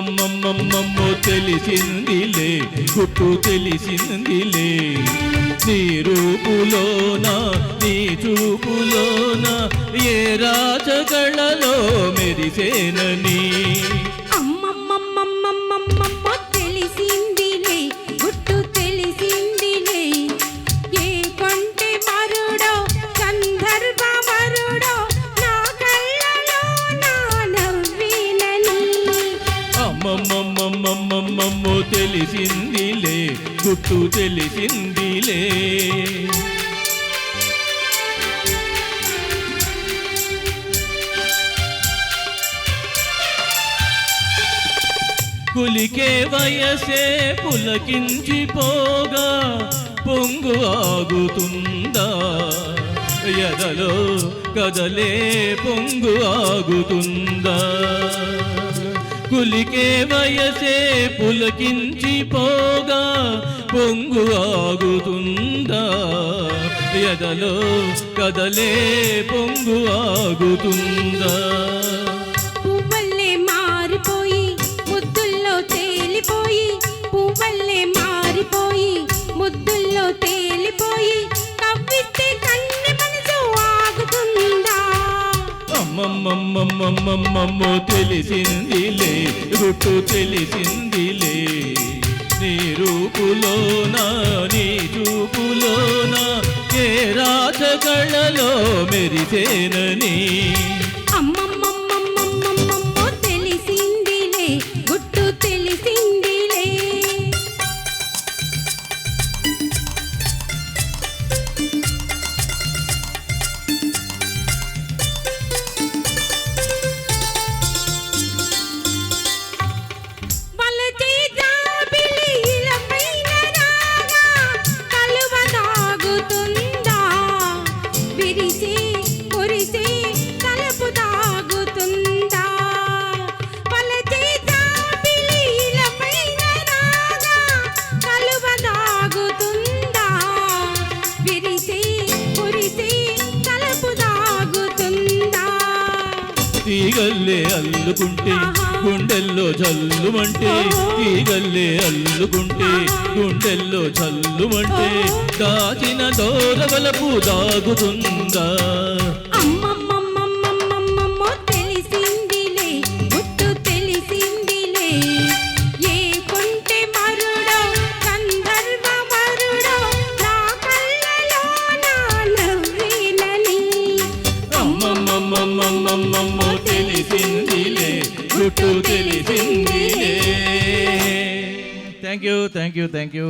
అమ్మమ్మమ్మో తెలిసిందిలే గుట్టు తెలిసిందిలే. నీ రూపులోన నీ చూపులోన ఏ రాజగళలో మెరిసేనని. తెలిసిందిలే గుట్టు తెలిసిందిలే. కులికే వయసే పులకించిపోగా పొంగు ఆగుతుందా? ఎదలో కదలే పొంగు ఆగుతుందా? కులికే వయసే పులకించిపోగా పొంగు ఆగుతుందా? ఎదలో కదలే పొంగు ఆగుతుందా? పువ్వల్లే మారిపోయి ముద్దుల్లో తేలిపోయి పువ్వల్లే మారిపోయి ముద్దుల్లో తేలిపోయి కవ్విస్తే అమ్మమ్మమ్మమ్మమ్మమ్మమ్మో తెలిసిందిలే గుట్టు తెలిసిందిలే. నీ రూపులోన నీ చూపులోన ఏ రాజగళలో మెరిసేనని. అమ్మమ్మ తీగల్లే అల్లుకుంటే గుండెల్లో జల్లుమంటే తీగల్లే అల్లుకుంటే గుండెల్లో జల్లుమంటే దాచిన దోరవలపు దాగుతుందా? గుట్టు తెలిసిందిలే thank you thank you thank you